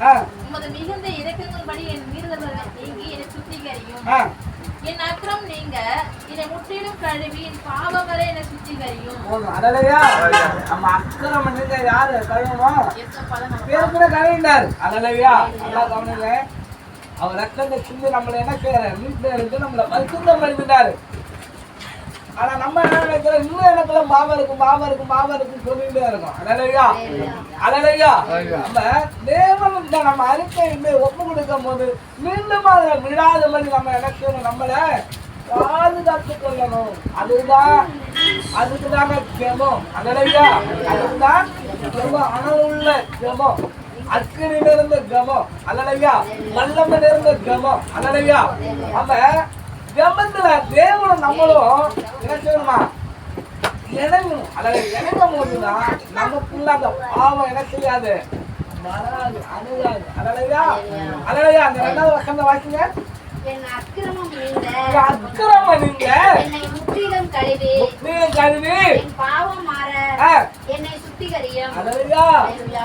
ஆ, உமது மிகுந்த இரக்கங்கள்படி என் மீறுதல்கள் நீங்கி என்னை சுத்திகரியும். என் அக்கிரம் நீங்க என்னை முற்றிலும் கழுவி என் பாவங்களை என்னை சுத்திகரியும். நம்ம அக்கறை மன்னிக்க யாரு? கழுவணும்? பேர் கூட கழுவிட்டாரு அதலையா நல்லா கவனிங்க. அவர் ரத்தத்தை சிந்தி நம்மளை என்ன செய்யறாரு வீட்டுல இருந்து நம்மளை பரிசுத்தம் பண்ணிட்டாரு ஆனா நம்ம என்ன நினைக்கிறோம் இன்னும் எனக்குள்ள மாவம் இருக்கு மாவம் இருக்கு மாவம் இருக்குன்னு சொல்லிட்டே இருக்கோம். அதலையா அதலையா நம்ம தேவன் நம்ம அறிக்கை வந்து ஒப்பு கொடுக்கும் போது மீண்டும் அதை விழாத மாதிரி நம்ம செய்யணும்? நம்மளை பாதுகாத்து கொள்ளணும். அதுதான் அதுக்கு தாங்க ஜெபம். அதலையா அதுதான் ஜெபம் அனலுள்ள ஜெபம். அக்கினி நிறைந்த ஜெபம். அதலையா வல்லமை நிறைந்த ஜெபம். அதலையா நம்ம ஜெபத்துல தேவனும் நம்மளும் என்ன செய்யணுமா? இணங்கணும். அதாவது இணங்கும் போதுதான் நமக்குள்ள அந்த பாவம் என்ன செய்யாது? வராது அணுகாது. அழலையா அழலையா அந்த ரெண்டாவது வசந்த வாசிங்க. என் அக்கிரமம் நீங்க. முற்றிலும் கழுவி. கருவி என் பாவம் மாற என்னை சுத்திகரியும். அழலையா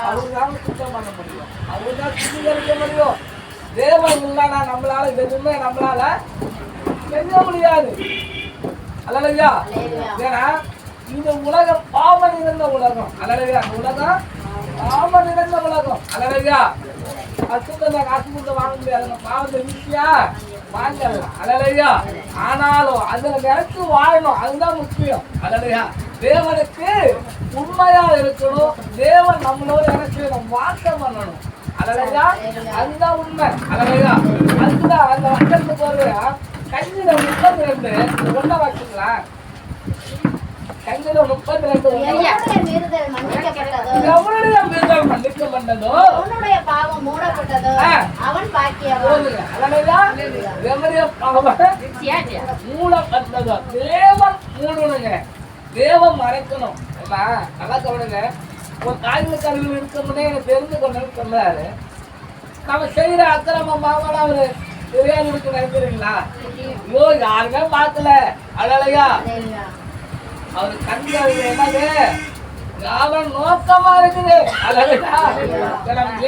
அவருதான் சுத்தம் பண்ண முடியும். அவருதான் சுத்திகரிக்க முடியும். தேவன் இல்லைன்னா நம்மளால எதுவுமே நம்மளால செய்ய முடியாது. அழலையா ஏன்னா இந்த உலகம் பாவம் நிறைந்த உலகம். அழலையா இந்த உலகம் பாவம் நிறைந்த உலகம். அழலையா அசுத்தத்தை காசு கொடுத்து வாங்க முடியாது. நம்ம பாவத்தை ஈஸியா வாங்கலாம் அழலையா ஆனாலும் அதுல நினைச்சு வாழணும். அதுதான் முக்கியம். அழலையா தேவனுக்கு உண்மையா இருக்கணும். தேவன் நம்மளோட என்ன செய்யணும் வாக்கம் பண்ணணும். அழலையா அதுதான் உண்மை. அழலையா அதுதான் அந்த வட்டத்துக்கு ஒரு கஞ்சில முப்பத்தி ரெண்டு ஒன்றை வச்சுங்களா கஞ்சில முப்பத்தி ரெண்டு எவனுடைய மீறுதல் மீதம் மன்னிக்கப்பட்டதோ? உன்னுடைய பாவம் மூடப்பட்டதோ. அவன் பாக்கியவன். எவனுடைய பாவம். மூடப்பட்டதோ தேவன் மூடணுங்க. தேவன் மறைக்கணும். நல்லா கவனிங்க. ஒரு தாய்மை கருவில் இருக்கமுன்னே எனக்கு தெரிந்து கொண்டேன்னு சொன்னாரு. நம்ம செய்யற அக்கிரம மாமன் அவரு. தெரியாது இருக்கு நினைக்கிறீங்களா ஐயோ யாருமே பார்க்கல. அழலையா அவர் கண்கள் என்னது? அவன் நோக்கமா இருக்குது.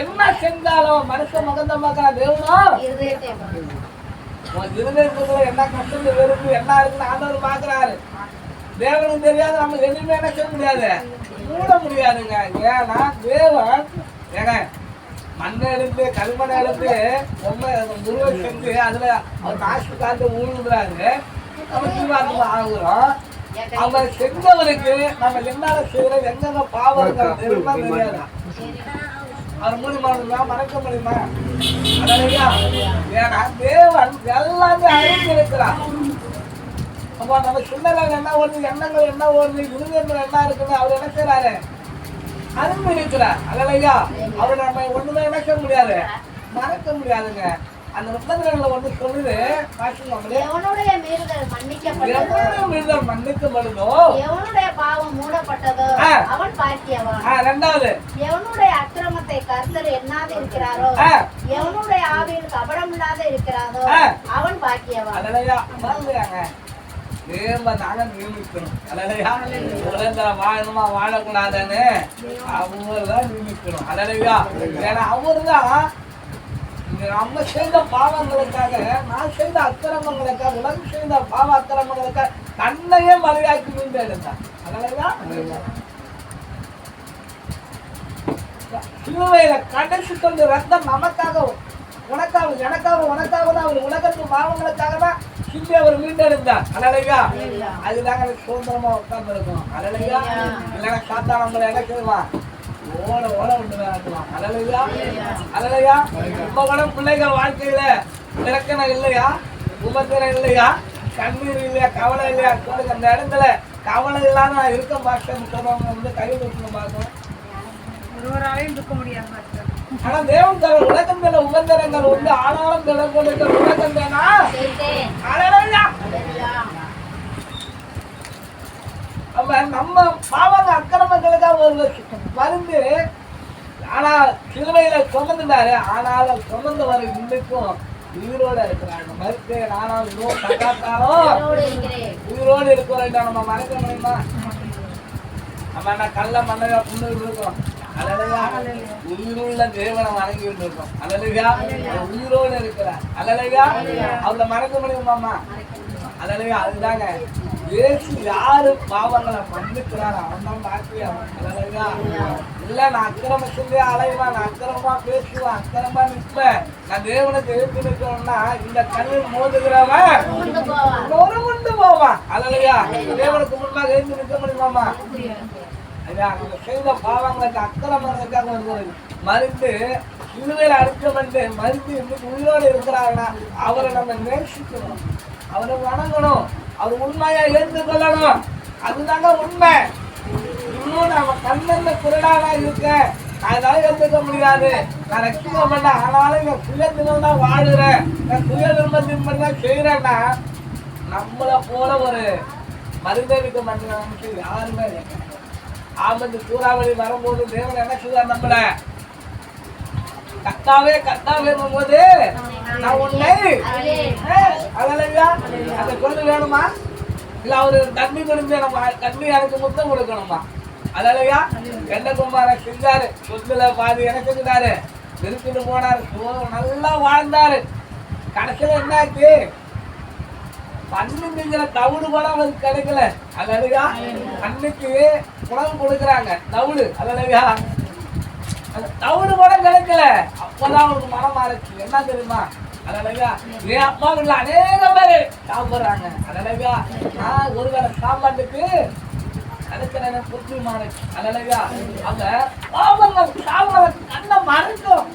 என்ன செஞ்சாலும் மனுஷன் மகந்த பார்க்கறான் தேவனும் இருதயத்தை உன் இருதயத்துக்குள்ள என்ன கஷ்டம் வெறுப்பு என்ன இருக்குன்னு ஆண்டவர் பாக்குறாரு தேவனுக்கு தெரியாது நம்ம எதுவுமே என்ன செய்ய முடியாது. மூட முடியாதுங்க. ஏன்னா தேவன் அண்ணன் எழுந்து எடுத்து களிமண்ணை ரொம்ப முருகன் செஞ்சு அதுல அவர் காசு காத்து ஊழுறாரு நம்ம ஜீவாத்மா ஆகுறோம். அவன் செஞ்சவனுக்கு நம்ம என்னால செய்யறது எங்கெங்க பாவம் இருக்கு தெரியுமா தெரியாதா? அவர் மூலியமா மறக்க முடியுமா? அழகையா ஏன்னா தேவன் எல்லாமே அறிந்திருக்கிறார் அப்போ நம்ம சிந்தனைகள் என்ன ஓடுது எண்ணங்கள் என்ன ஓடுது இருதயங்கள் என்ன இருக்குன்னு அவர் என்ன செய்யறாரு அறிந்து இருக்கிறார். அழகையா அவர் நம்ம ஒண்ணுமே செய்ய முடியாது. மறக்க முடியாதுங்க. அந்த முப்பத்திரங்களை ஒண்ணு சொல்லுது. எவனுடைய மீறுதல் மன்னிக்கப்படுதோ? எவனுடைய பாவம் மூடப்பட்டதோ. அவன் பாக்கியவன். ரெண்டாவது. எவனுடைய அக்கிரமத்தை கர்த்தர் எண்ணாது இருக்கிறாரோ. எவனுடைய ஆவியில் கபடம் இல்லாத இருக்கிறாரோ. அவன் பாக்கியவன். அழலையா பாருங்க தேவ நாங்க நியமிக்கணும் அழலையா உலகத்துல வாழணுமா வாழக்கூடாதுன்னு அவர்தான் நியமிக்கணும் அழலையா ஏன்னா அவர்தான் இங்க நம்ம செய்த பாவங்களுக்காக நான் செய்த அக்கிரமங்களுக்காக உலகம் செய்த பாவ அக்கிரமங்களுக்காக தன்னையே மலையாக்கி மீண்டு எடுத்தார் அழலையா சிலுவையில கடைசி கொஞ்சம் ரத்தம் நமக்காக உனக்காக எனக்காக உனக்காக தான் அவர் உலகத்து பாவங்களுக்காக தான் சிந்தி அவர் மீண்டெடுத்தார் அழலையா அதுதாங்க எனக்கு சுதந்திரமா உட்கார்ந்து இருக்கும் அழலையா இல்லைன்னா சாத்தா நம்மளை என்ன செய்வான் ஓட ஓட விட்டு வேறாட்டுவான் அழலையா அழலையா இப்ப கூட பிள்ளைகள் வாழ்க்கையில இலக்கணம் இல்லையா? உபத்திரம் இல்லையா? கண்ணீர் இல்லையா? கவலை இல்லையா? சொல்லுங்க அந்த இடத்துல கவலை இல்லாம நான் இருக்க மாட்டேன்னு சொல்றவங்க வந்து கை வைக்கணும் பார்க்கணும். ஒருவராலையும் இருக்க முடியாது ஆனா தேவன் தர உலகம் தர உபந்தரங்கள் வந்து ஆனாலும் தர உலகம் தானா? அப்ப நம்ம பாவங்க அக்கிரமங்களுக்காக ஒருவர் மருந்து ஆனா சிலுவையில சுமந்துட்டாரு. ஆனாலும் சுமந்தவர் இன்னைக்கும் உயிரோட இருக்கிறாங்க மறுத்தேன் நானும் இன்னும் தகாத்தாலும் உயிரோடு இருக்கிறோம் நம்ம மறக்க முடியுமா? நம்ம என்ன கல்ல மண்ணையா புண்ணு இருக்கிறோம் உயிருள்ள தேவனை வணங்கிட்டு இருக்கோம் அல்லலையா உயிரோடு இருக்கிறார். அல்லலையா அவளை மறக்க முடியுமாமா அல்லலையா அதுதாங்க. இயேசு யாரு பாவங்களை மன்னிக்கிறாரோ அவன் தான் பாக்கியவன் அல்லலையா இல்ல நான் அக்கிரம சொல்லி அலைவான் நான் அக்கிரமமா பேசுவேன் அக்கிரமா நிற்பேன். நான் தேவனுக்கு எழுத்து நிற்கணும்னா இந்த கண்ணில் மோதுகிறவன் ஒரு முண்டு போவான். அல்லலையா தேவனுக்கு முன்பாக எழுந்து நிற்க முடியுமாமா ஐயா செய்த பாவங்களுக்கு அக்கிரமங்களுக்காக வருகிறது மருந்து சிலுவையில் அறுக்கப்பட்டு மருந்து இன்னைக்கு உயிரோடு இருக்கிறாங்கன்னா அவரை நம்ம நேசிக்கணும். அவரை வணங்கணும். அவர் உண்மையா ஏற்றுக்கொள்ளணும் அதுதாங்க உண்மை. இன்னும் நம்ம கண்ணந்த குரடானா இருக்க அதனால ஏற்றுக்க முடியாது. நான் ரசிக்கப்பட்ட ஆனாலும் என் சுய தினம் தான் வாழுறேன். நான் சுய விரும்பத்தின் பண்ணி தான் செய்கிறேன்னா நம்மளை போல ஒரு மருந்தளிக்க மாட்டேன் யாருமே இல்லை ஆபத்து சூறாவளி வரும்போது தேவன் என்ன செய்வார் நம்மள? கத்தாவே கத்தாவே போது நான் உன்னை அதலையா அந்த கொண்டு வேணுமா? இல்ல அவரு தண்ணி கொடுத்து நம்ம தண்ணி எனக்கு முத்தம் கொடுக்கணுமா? அதலையா எந்த குமார செஞ்சாரு? சொத்துல பாதி எனக்கு செஞ்சாரு. நிறுத்திட்டு போனாரு. நல்லா வாழ்ந்தாரு. கடைசியில என்ன ஆச்சு? பன்னிங்கிற தவிடு கூட அவருக்கு கிடைக்கல. அதலையா அன்னைக்கு உணவு கொடுக்குறாங்க. தவிடு அதலையா அந்த தவிடு கூட கிடைக்கல. அப்பதான் அவனுக்கு மனம் மாறுச்சு என்ன தெரியுமா? அதலையா என் அப்பா வீட்டுல அநேக பேரு சாப்பிடுறாங்க. அதலையா நான் ஒரு வேளை சாப்பாட்டுக்கு கிடைக்கிறேன்னு புத்தி மாறுச்சு. அதலையா அவங்க பாவங்கள் சாப்பிட கண்ணை மறைக்கும்.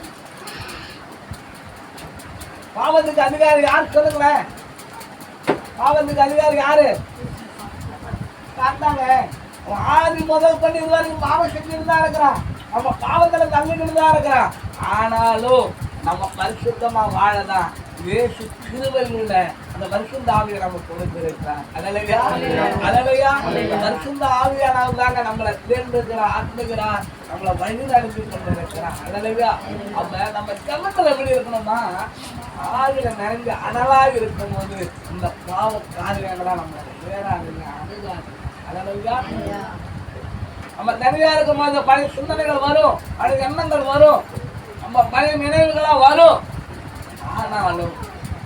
பாவத்துக்கு அதிகாரி யார் சொல்லுங்களேன்? பாவத்துக்கு அதிகாரி யாரு? காத்தாங்க. ஆதி முதல் கொண்டு இது வரைக்கும் பாவம் செஞ்சுட்டு தான் இருக்கிறான். நம்ம பாவத்துல தள்ளிக்கிட்டு தான் இருக்கிறான். ஆனாலும் நம்ம பரிசுத்தமா வாழதான். இயேசு கிருபையில் அந்த பரிசுத்த ஆவியை நம்ம கொடுத்திருக்கிறார். அதலையா அதலையா பரிசுத்த ஆவியானவர் தாங்க நம்மளை தேர்ந்தெடுக்கிறார் ஆத்மகிறார் நம்மளை வழி நடத்தி கொண்டிருக்கிறார் அதலையா அப்ப நம்ம ஜெபத்துல எப்படி இருக்கணும்னா ஆவில நிறைஞ்சு அனலாக இருக்கும்போது இந்த பாவ காரியங்களா நம்ம வேறாங்க அதுதான் அதலையா நம்ம நிறைய இருக்கும்போது பழைய சிந்தனைகள் வரும் பழைய எண்ணங்கள் வரும். நம்ம பழைய நினைவுகளா வரும். ஆனாலும்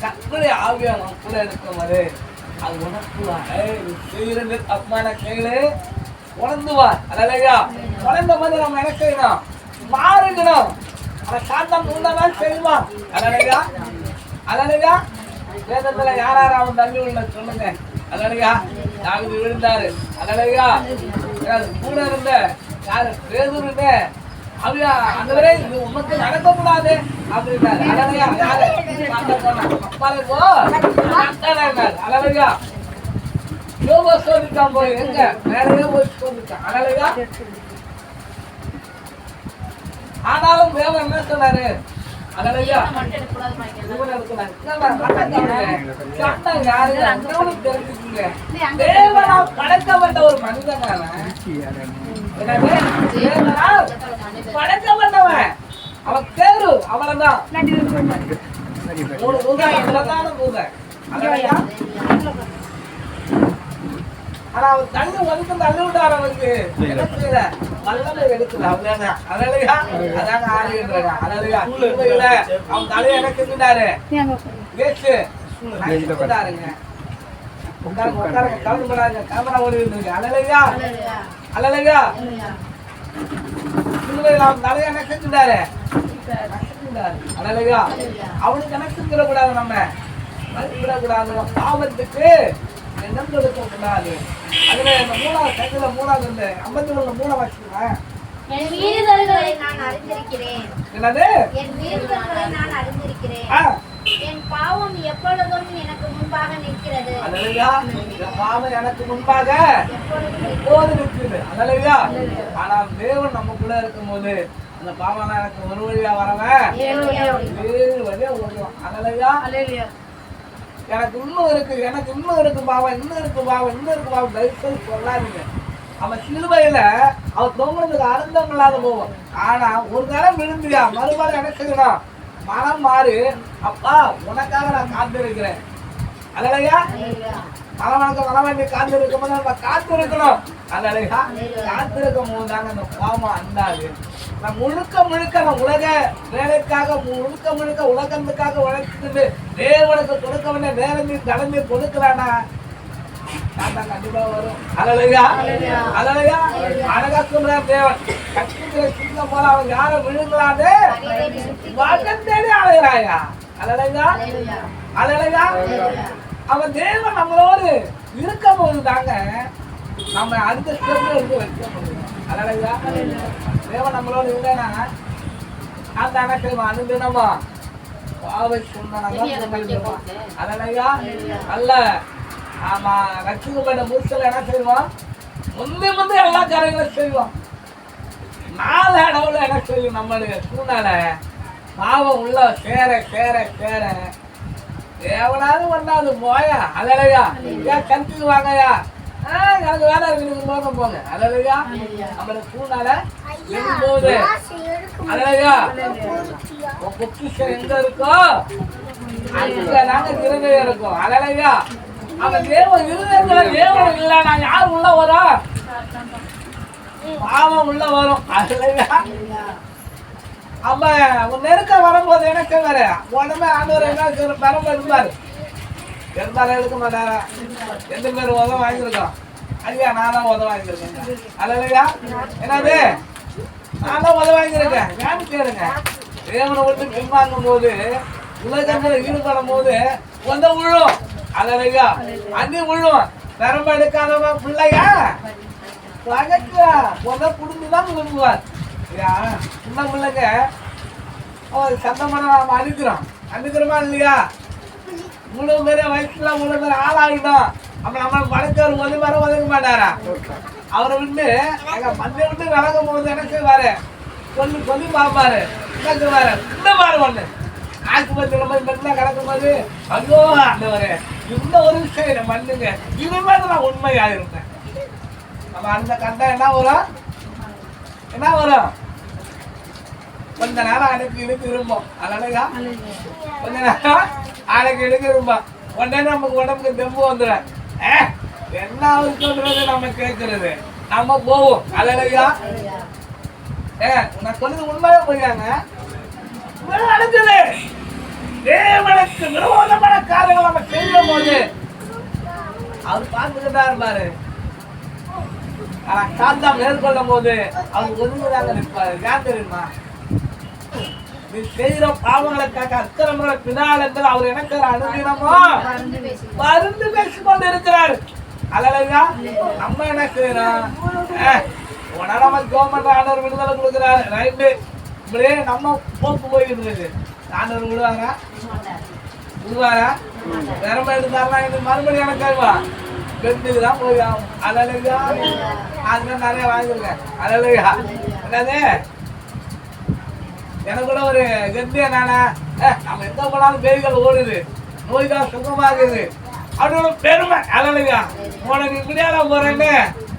கற்பனை ஆவியா நம்ம கூட இருக்கும்போது அது நீ செய்யறது தப்பான செயலு உணர்ந்துவார் அதலையா உணர்ந்த போது நம்ம என்ன செய்யணும் மாறுகணும் அதை சாத்தம் உண்டதான் செய்வான் அதலையா அதலையா வேதத்துல யார் யார் அவன் தள்ளி உள்ள சொல்லுங்க. அதலையா நாங்கள் விழுந்தாரு? அதலையா கூட இருந்த? யாரு பேதுருங்க அப்படியா அந்த வரை இது உமக்கு நடக்கக்கூடாது. அப்படின்னாரு அதலையா யாரு? அந்த சொன்னா யோகா சோதிக்கான் போய் எங்க? மேலேயே போய் சோதிக்கான் அதலையா ஆனாலும் தேவன் என்ன சொன்னாரு? அதலையா மட்டும் எடுக்கக்கூடாது பாய்க்கலாம் இவனை இருக்கிறார். என்னடா, சட்டம் சட்டம் யாரு? அங்கவனும் தெரிஞ்சுக்குங்க. தேவனால் படைக்கப்பட்ட ஒரு மனிதன் அவன். என்னது? தேவனால் படைக்கப்பட்டவன். அவன் தேர்வு அவ்வளவுதான் மூணு தூதன், பிரதான தூதன். அதனாலயா? ஆனா அவன் தள்ளி ஒதுக்கு தள்ளி விட்டார் அவனுக்கு. என்ன செய்யல வல்லமை எடுக்கல அவ்வளவுதான்? அதனாலயா அதாங்க ஆளுன்றாங்க அதனாலயா சிலுவையில அவன் தலையை செஞ்சுட்டாரு வேஸ்ட் உட்காருங்க. உட்காருங்க கவனம் பண்ணாங்க கேமரா ஓடி இருக்கு அலலையா அலலையா சிலுவையில அவன் தலையை அவனுக்கு என்ன செஞ்சிடக்கூடாது நம்ம. மதிப்பிடக்கூடாது. பாவத்துக்கு எண்ணம் கொடுக்க கூடாது அதுல இந்த மூணாவது சைக்கிள் மூணாவது இந்த ஐம்பத்தி ஒண்ணு மூணாவது வச்சுக்கிறேன் என் மீறுதல்களை நான் அறிந்திருக்கிறேன். என்னது? என் மீறுதல்களை நான் அறிந்திருக்கிறேன். என் பாவம் எப்பொழுதும் எனக்கு முன்பாக நிற்கிறது. அல்லேலூயா. இந்த பாவம் எனக்கு முன்பாக எப்பொழுதும் எப்போது நிற்குது அல்லையா ஆனா தேவன் நம்ம கூட இருக்கும்போது அந்த பாவம் எனக்கு ஒரு வழியா வரவன் ஏழு வழியா? ஓடுவான் எனக்கு இன்னும் இருக்கு எனக்கு இன்னும் இருக்கு பாவம் இன்னும் இருக்கு பாவம் இன்னும் இருக்கு பாவம். தயவு செய்து சொல்லாதீங்க. அவன் சிலுவையில அவன் தொங்குறதுக்கு அர்த்தம் இல்லாத போவோம் ஆனா ஒரு தரம் விழுந்தியா மறுபடியும் என்ன செய்யணும் மனம் மாறி அப்பா உனக்காக நான் காத்திருக்கிறேன். அதலையா மலவணக்க மலவண்டி காத்து இருக்கும் போது நம்ம காத்து இருக்கணும் அதனாலயா காத்து இருக்கும் போது தாங்க அந்த பாவம் அண்டாது. நான் முழுக்க முழுக்க நான் உலக வேலைக்காக முழுக்க முழுக்க உலகத்துக்காக உழைச்சிட்டு தேவனுக்கு கொடுக்க வேண்டிய நேரம் கொடுக்கலானா நான் கண்டிப்பா வரும். அழலையா? அழலையா? அழகா சொல்றார் தேவன். கஷ்டத்துல சிங்கம் போல அவன் யாரை விழுங்கலான்னு வட்டம் தேடி அலைகிறாயா அழலையா? அழலையா? அவன் தேவன் நம்மளோடு இருக்கும் போது தாங்க நம்ம அடுத்த ஸ்டெப்ல இருந்து வைக்க முடியும் அழலையா தேவன் நம்மளோடு இல்லைன்னா அந்த அணக்கில் அனுதினமா பாவை அழலையா அல்ல ஆமா ரட்சிக்கப்பட்ட முழுசல என்ன செய்வோம் முந்தி முந்தி எல்லா காரியங்களும் செய்வோம் நாலு அளவுல என்ன செய்யும் நம்மளுடைய சூழ்நிலை பாவம் உள்ள சேர சேர சேர எவனாவது ஒன்னாவது போயா அலையா ஏன் கணக்குக்கு வாங்கயா எனக்கு வேலை இருக்குது போங்க போங்க அலையா நம்மளுடைய சூழ்நிலை இருக்கும்போது அலையா பொக்கிஷம் எங்க இருக்கோ? அங்க நாங்க திருநெல் இருக்கோம். அழகா அவன் தேவன் இருந்ததுல தேவன் இல்ல நான் யார் உள்ள வரோம்? பாவம் உள்ள வரும். அலையா அப்ப உன் நெருக்க வரும்போது எனக்கு வேற உடனே ஆண்டவர் என்ன செய்யணும் இருப்பாரு இருந்தாலும் எடுக்க மாட்டாரா? எந்த பேர் உதவ வாங்கியிருக்கோம். ஐயா நான் தான் உதவ வாங்கியிருக்கேன். அலையா என்னது? நான் தான் உதவ வாங்கியிருக்கேன். ஏன்னு கேளுங்க. தேவனை வந்து பின்வாங்கும் போது உலகத்தில் ஈடுபடும் போது உந்த விழும் அலையா அண்ணி விழும் பெரம்ப எடுக்காதவா பிள்ளையா? பகட்டா உத குடும்பம் தான் விரும்புவார். ஐயா சின்ன பிள்ளைங்க அவன் சந்தமான நாம் அனுக்கிறோம் அனுக்கிறோமா இல்லையா? மூணு பேர் வயசுல மூணு பேர் ஆளாகிட்டோம் அப்ப நம்ம படைச்சவர் ஒரு மரம் ஒதுக்க மாட்டாரா? அவரை விட்டு எங்க மண்ணை விட்டு விலகும் போது எனக்கு செய்வாரு? சொல்லி சொல்லி பார்ப்பாரு. என்ன பாரு இந்த மாதிரி ஒண்ணு ஆஸ்பத்திரியில போய் மட்டும்தான் கிடக்கும் போது ஐயோ ஆண்டவரே இந்த ஒரு விஷயம் என்னை மண்ணுங்க இனிமேல் நான் உண்மையாக இருப்பேன் நம்ம அந்த கண்டா என்ன வரும்? என்ன வரும்? கொஞ்ச நேரம் அன்னைக்கு இழுக்கு இருப்போம். அதனாலயா கொஞ்ச நேரம் அழைக்கு இழுக்கு இருப்போம். உடனே நமக்கு உடம்புக்கு தெம்பு வந்துடும். ஏ என்ன இருக்குன்றது நம்ம கேட்கறது நம்ம போவோம். அதனாலயா நான் சொன்னது உண்மையா போயாங்க நடக்குது. தேவனுக்கு விரோதமான காரியங்கள் நம்ம செய்யும் போது அவர் பார்த்துக்கிட்டா இருப்பாரு. ஆனா சாந்தம் மேற்கொள்ளும் போது அவர் ஒதுங்குதாங்க நிற்பாரு. ஏன் தெரியுமா? நீ செய்கிற பாவங்களுக்காக அக்கிரமங்களை பின்னால் என்று அவர் எனக்கு அனுதினமோ? மருந்து பேசிக்கொண்டு இருக்கிறார். அழகா நம்ம என்ன செய்யறோம்? உடனே நம்ம கவர்மெண்ட் ஆர்டர் விடுதலை கொடுக்குறாரு. ரைட்டு இப்படியே நம்ம போக்கு போயிட்டு இருக்கு ஆர்டர் விடுவாங்க விடுவாரா? வேற மாதிரி இது மறுபடியும் எனக்கு கருவா பெண்ணுக்கு தான் போய் ஆகும் அழகா. அதுல நிறைய வாங்கியிருக்கேன். அழகா. என்னது? எனக்கு கூட ஒரு கெத்திய நானா நம்ம எந்த போனாலும் பேய்கள் ஓடுது. நோய்கள் சுகமாகுது. அப்படின்னு ஒரு பெருமை. அழகா. உனக்கு இப்படியால போறேன்னு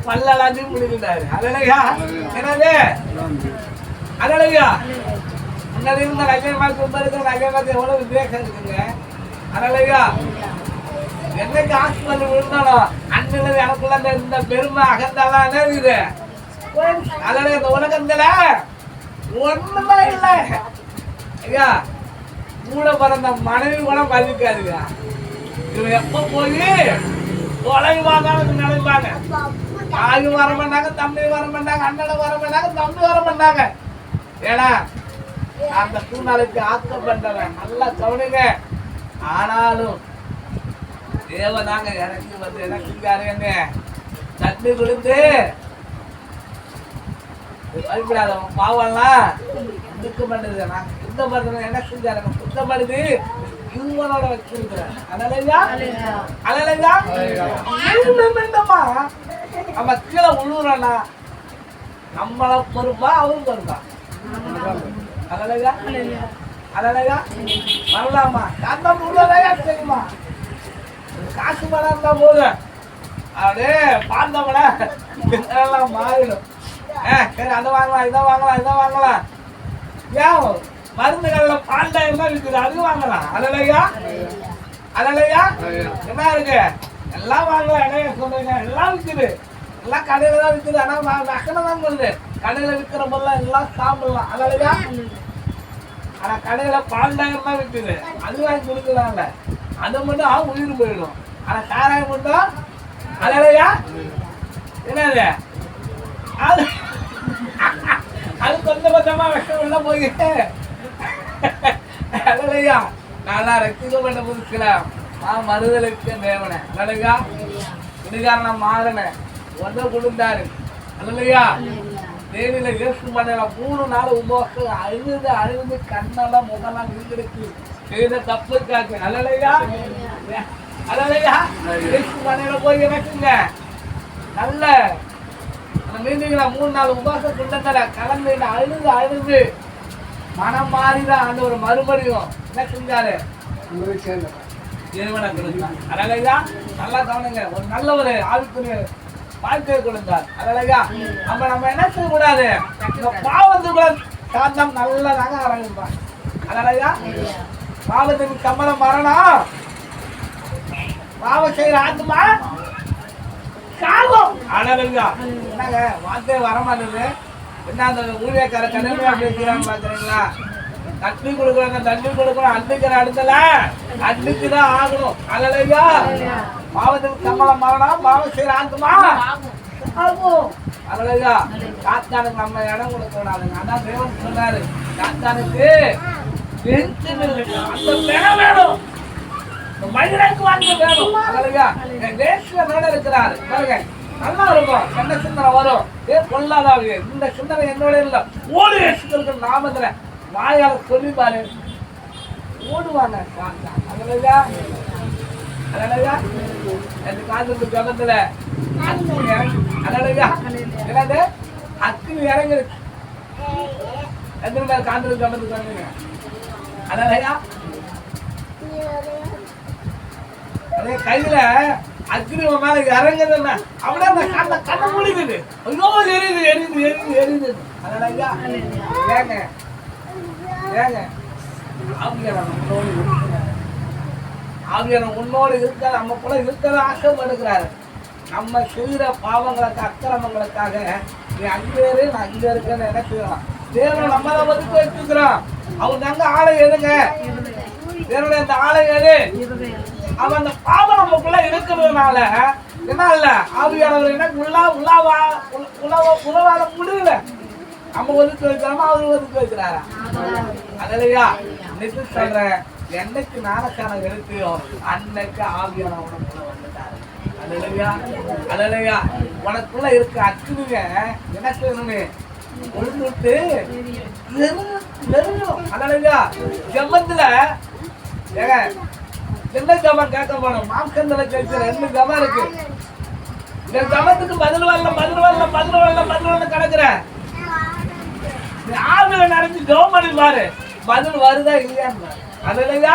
பல்லெல்லாத்தையும் முடிக்கிட்டாரு அழகா என்னது? அழகா முன்னாடி இருந்த நகை மாதிரி ரொம்ப இருக்கிற நகை மாதிரி எவ்வளவு வித்தியாசம் இருக்குங்க. அழகா என்னைக்கு ஹாஸ்பிட்டல் விழுந்தாலும் அண்ணில எனக்குள்ள இந்த- பெருமை அகந்தெல்லாம் இருக்குது? அதனால இந்த உலகத்துல ஒண்ணுமே இல்லை. ஐயா கூட பிறந்த மனைவி கூட மதிக்காதுங்க இவன் எப்போ போய்? தொலைவாங்க நினைப்பாங்க தாய் வர மாட்டாங்க தம்பி வர மாட்டாங்க அண்ணனை வர மாட்டாங்க தம்பி வர மாட்டாங்க. ஏன்னா அந்த சூழ்நிலைக்கு ஆக்கப்பட்டவன் நல்லா கவனிங்க. ஆனாலும் தேவதாங்க இறங்கி வந்து இறக்கிக்காருன்னு தண்ணி கொடுத்து பயப்படாத பாவம்லாம் துக்கப்படுது நான் சுத்தப்படுறது என்ன செஞ்சாரு? நான் சுத்தப்படுது இவங்களோட வச்சிருக்கிறேன். அதனாலயா அதனாலயா நம்ம கீழே உழுவுறோம்னா நம்மள பொறுப்பா அவரும் பொறுப்பா. அதனாலயா அதனாலயா வரலாமா? காந்தம் உள்ளதையா தெரியுமா? காசு பணம் இருந்தா போதும் அப்படியே பார்த்தவன எல்லாம் மாறிடும். சரி அதை வாங்கலாம் இதை வாங்கலாம் இதை வாங்கலாம். ஏன்? மருந்து கடையில் பாண்டாயிரம் தான் இருக்குது? அது வாங்கலாம். அலலையா அலலையா என்ன இருக்கு? எல்லாம் வாங்கலாம். இடையே சொல்றீங்க. எல்லாம் விற்குது எல்லாம் கடையில தான் விற்குது ஆனால் வ- நக்கனை தான் பண்ணுது கடையில் விற்கிற பொருளாக எல்லாம் சாப்பிடலாம். அதலையா ஆனால் கடையில் பன்னெண்டாயிரம் தான் விற்குது அது வாங்கி கொடுக்கலாம்ல. அது மட்டும் ஆ உயிர் போயிடும். ஆனால் சாராயம் மட்டும் அதனாலயா என்னது? அது அது கொஞ்சம் கொஞ்சமாக விஷம் உள்ள போயிட்டு அதனாலயா நல்லா பண்ண புதுக்கலாம் ஆ மறுதலுக்கு தேவனே. இதுக்காக நான் மாறினேன். கொடுத்தாரு அல்லையா? தேனில இயேசு பண்ணல மூணு நாள் உபவாசம் அழுது அழுது கண்ணெல்லாம் முகம்லாம் விழுந்துருக்கு செய்த தப்புக்காக்கு. அல்லையா? அல்லையா? இயேசு பண்ணல போய் எனக்குங்க நல்ல. அந்த மீண்டிங்களா மூணு நாள் உபவாசம் குண்டத்துல கலந்து அழுது அழுது. மனம் மாறிதான் ஆண்டவர் மறுபடியும் என்ன செஞ்சாரு? அதனாலயா நல்லா கவனிங்க. ஒரு நல்ல ஒரு ஆவிக்குரிய வாழ்க்கையை கொடுத்தார். அதனாலயா நம்ம நம்ம என்ன செய்யக்கூடாது? இந்த பாவத்துக்குள்ள சாந்தம் நல்லதாக ஆரம்பிப்பான் அதனாலயா பாவத்துக்கு சம்பளம் மரணம் பாவம் செய்யற ஆத்மா சாகும் அழகா என்னங்க வார்த்தையே வர மாட்டேங்குது என்ன அந்த ஊழியக்கார கடுமையா பேசுறான்னு பாக்குறீங்களா தண்ணி கொடுக்குறாங்க தண்ணி கொடுக்குறோம் அண்ணுக்கிற இடத்துல அண்ணுக்கு தான் ஆகணும். அழகா பாவத்துக்கு சம்பளம் மரணம் பாவம் செய்யற ஆத்மா ஆகும் அழகா சாத்தானுக்கு நம்ம இடம் கொடுக்க கூடாதுங்க அதான் தேவன் சொன்னாரு. நில்லு. அந்த இடம் வேணும். மனிதனுக்கு வாழ்க்கை வேணும். அழகா தேசியனோட இருக்கிறாரு. பாருங்க நல்லா இருக்கும். என்ன சிந்தனை வரும்? ஏ கொள்ளாதாவே இந்த சிந்தனை என்னோட இல்ல. ஓடு இயேசுக்களுக்கு நாமத்துல வாயால சொல்லி பாரு. ஓடுவாங்க அழகா அழகா இந்த காலத்துக்கு ஜபத்துல அக்கினி இறங்கி அழகா என்னது? அக்கினி இறங்கிருக்கு எத்தனை பேர் காந்தல் ஜபத்துக்கு வந்தீங்க அழகா அதே கையில அக்னி மேல இறங்குதுன்னா அப்படியே அந்த கண்ண கண்ண முடிக்குது ஐயோ எரியுது எரியுது எரியுது எரியுது. அதனால ஐயா? ஏங்க ஏங்க ஆவியாரம் ஆவியாரம் உன்னோடு இருக்க நம்ம கூட இருக்கிற ஆசைப்படுகிறாரு நம்ம செய்கிற பாவங்களுக்கு அக்கிரமங்களுக்காக நீ அங்கே இரு நான் அங்க இருக்கேன்னு என்ன செய்யலாம்? தேவன் நம்மளை ஒதுக்கி வச்சுக்கிறோம் அவங்க அங்க ஆளை எடுங்க. தேவனுடைய அந்த ஆளை எடு. அவன் அந்த பாவம் நமக்குள்ள இருக்கிறதுனால என்ன இல்ல? ஆவியானவர் என்ன உள்ளா உள்ளாவா உள்ள- உலவ உறவாட முடியல. நம்ம ஒதுக்கி வைக்கிறோமா? அவர் ஒதுக்கி வைக்கிறாரா? அதுலயா இன்னைக்கு சொல்றேன். என்னைக்கு நாளக்கான இருக்குயோ அன்னைக்கு ஆவியான உனக்குள்ள வந்துட்டாரு. அதுலயா அதுலயா உனக்குள்ள இருக்க அக்குனுங்க எனக்கு செய்யணுமே ஒழுங்குட்டு நெருங்கணும் அதுலயா ஏங்க என்ன ஜபம் கேட்க போனோம் மாம்கந்தல கேட்கிற ரெண்டு ஜபம் இருக்கு. இந்த ஜமத்துக்கு பதில் வரல பதில் வரல பதில் வரல பதில் வரல கிடக்குற ஆவியில நிறைஞ்சு நடந்து ஜெபம் பண்ணி பாரு. பதில் வருதா இல்லையான்னு அது இல்லையா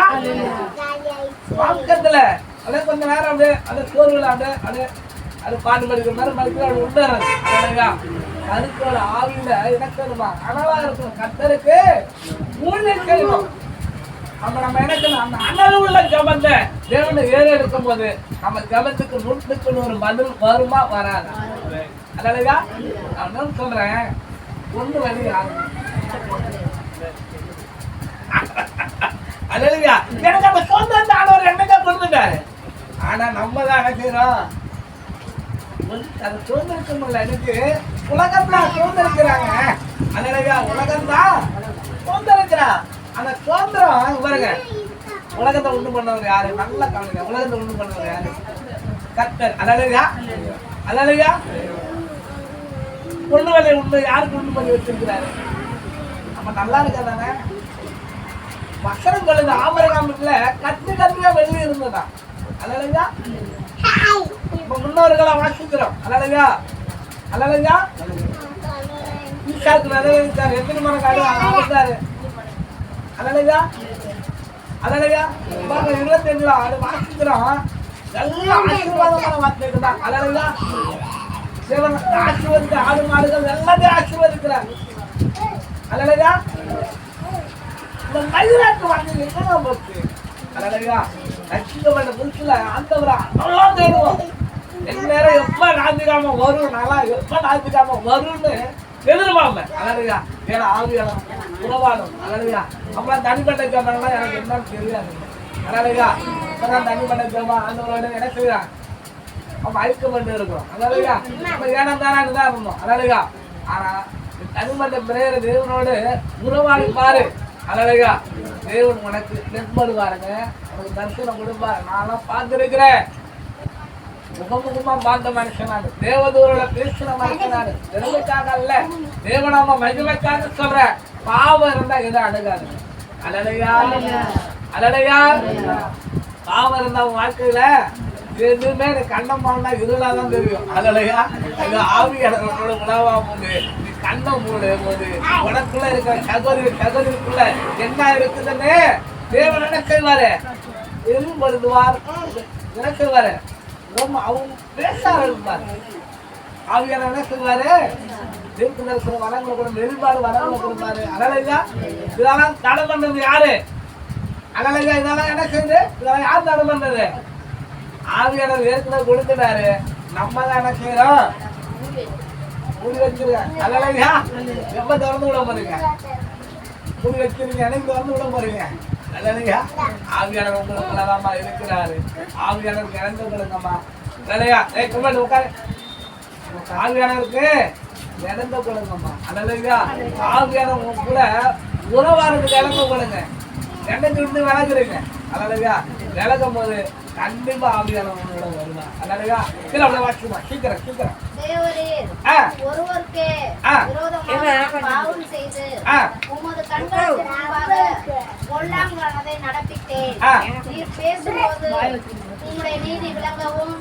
மாம்சத்துல அப்படியே நேரம் அப்படியே அப்படியே சோர்வுல அப்படியே அப்படியே அது பாட்டு படிக்கிற மாதிரி மறுக்கிற அது உண்டாரு இல்லையா ஆவியில என்ன செய்யணுமா கனவா இருக்கும் கத்தருக்கு ஊழியம் செய்யணும் நம்ம நம்ம என்ன அந்த அனல் உள்ள ஜபத்தை தேவனை ஏற எடுக்கும் போது நம்ம ஜபத்துக்கு நூற்றுக்கு நூறு பதில் வருமா வராதா? அதனாலயா நான் சொல்றேன். ஒன்று வழி ஆகும் அலையா எனக்கு அந்த சொந்த ஆனவர் என்னக்கா கொடுத்துட்டாரு? ஆனா நம்ம தான் என்ன செய்யறோம் அது சுதந்திரிக்க முடியல. எனக்கு உலகத்துல சுதந்திரிக்கிறாங்க அலையா உலகம் தான் சுதந்திரிக்கிறான் அந்த சுதந்திரம் பாருங்க. உலகத்தை ஒன்று பண்ணவர் யாரு? நல்ல கவனிங்க. உலகத்தை உண்டு பண்ணவர் யாரு? கத்தர் அலையா அலையா பொண்ணு வேலை உண்டு யாருக்கு உண்டு பண்ணி வச்சிருக்கிறாரு? நம்ம நல்லா இருக்கா மக்களும் வசனம் சொல்லுது ஆபரகாமத்துல கத்து கத்துக்கா வெள்ளி இருந்ததா? அலையா இப்ப முன்னோர்களை வாசிக்கிறோம். அலையா அலையா ஈசாக்கு நிறைவேற்றாரு எத்தனை மணி காலம் ஆழ்ந்தாரு அலையா அலையா பாருங்க இருபத்தஞ்சுல அது வாசிக்கிறோம். எல்லாம் ஆசீர்வாதமான வார்த்தைகள் தான் அலையா சிவன் ஆசீர்வதித்த ஆடு மாடுகள் எல்லாத்தையும் ஆசீர்வதிக்கிறார். அலையா இந்த மயிலாட்டு வாங்கி எங்க போச்சு அழகா ரட்சிக்கப்பட்ட புதுசுல ஆண்டவரை அவ்வளோ தேடுவோம். நேரம் எப்ப ஞாயிற்றுக்கிழமை வரும்? நல்லா எப்ப ஞாயிற்றுக்கிழமை வரும்னு எதிர்பார்ப்பேன். அழகா ஏன்னா ஆவியாளம் உறவாடும். அழகா அப்புறம் தனிப்பட்ட ஜபம்லாம் எனக்கு என்னன்னு தெரியாது. அழகா இப்பதான் தனிப்பட்ட ஜபம். ஆண்டவரோட என்ன செய்யறான் நம்ம ஐக்கியப்பட்டு இருக்கிறோம் அழகா நம்ம ஏனம் தானே தான் இருந்தோம் அழகா ஆனா தனிப்பட்ட பிரேயர் தேவனோடு உறவாடி பாரு. அழகா. தேவன் உனக்கு நெற்படுவாருங்க உனக்கு தரிசனம் கொடுப்பாரு. நான்லாம் பார்த்துருக்கிறேன். முகமுகமா பார்த்த மனுஷனாரு தேவதூரோட பேசின மனுஷனாரு பெருமைக்காக அல்ல. தேவனாம மகிமைக்காக சொல்றேன் பாவம் இருந்தா எதுவும் அணுகாது. அலலையா அலலையா பாவம் இருந்தா உன் வாழ்க்கையில எதுவுமே எனக்கு கண்ணம் பண்ணா இருளாதான் தெரியும். அலலையா அது ஆவி இடங்களோட உணவா போது நீ கண்ணம் மூடு. போது. உனக்குள்ள இருக்கிற சகோதரி சகோதரிக்குள்ள என்ன இருக்குதுன்னு தேவன் என்ன செய்வாரு? எதிர்படுத்துவார் என்ன செய்வாரு? ரொம்ப அவங்க பேச ஆரம்பிப்பார் ஆவியான என்ன செய்வாரு? தீர்க்க தரிசனம் வரங்களை கூட வெளிப்பாடு வரங்களை கொடுப்பாரு அழலையா இதெல்லாம் தடை பண்ணது யாரு? அழலையா இதெல்லாம் என்ன செய்யுது இதெல்லாம் யார் தடை பண்ணது? ஆவியானவர் ஏற்கனவே கொடுத்துட்டாரு. நம்ம தான் என்ன செய்யறோம்? மூடி வச்சிருக்கேன் அழலையா எப்ப திறந்து விட போறீங்க மூடி வச்சிருக்கீங்க எனக்கு திறந்து விட போறீங்க அழலையா ஆவியானவர் உங்களுக்குள்ளதாம்மா இருக்கிறாரு. ஆவியானவருக்கு இறந்து கொடுங்கம்மா அழலையா ஏய் கும்பிட்டு உட்காரு. ஆவியானவருக்கு இறந்த கொடுங்கம்மா அழலையா ஆவியானவர் உங்க கூட உறவாருக்கு இறந்த கொடுங்க என்னைக்கு இருந்து விளக்குறீங்க அழலையா விலகும் போது கண்டிப்பா ஆவியானவர் உங்களோட வருவான் அழலையா கீழே அப்படியே வாசிக்குமா சீக்கிரம் சீக்கிரம். ஒருவருக்கே. விரோதமாக பாவம் செய்து உமது கண்களுக்கு முன்பாக பொல்லாங்கானதை நடப்பித்தேன் நீர் பேசும்போது உம்முடைய நீதி விளங்கவும்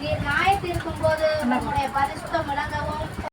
நீர் நியாய தீர்க்கும் போது உம்முடைய பரிசுத்தம் விளங்கவும்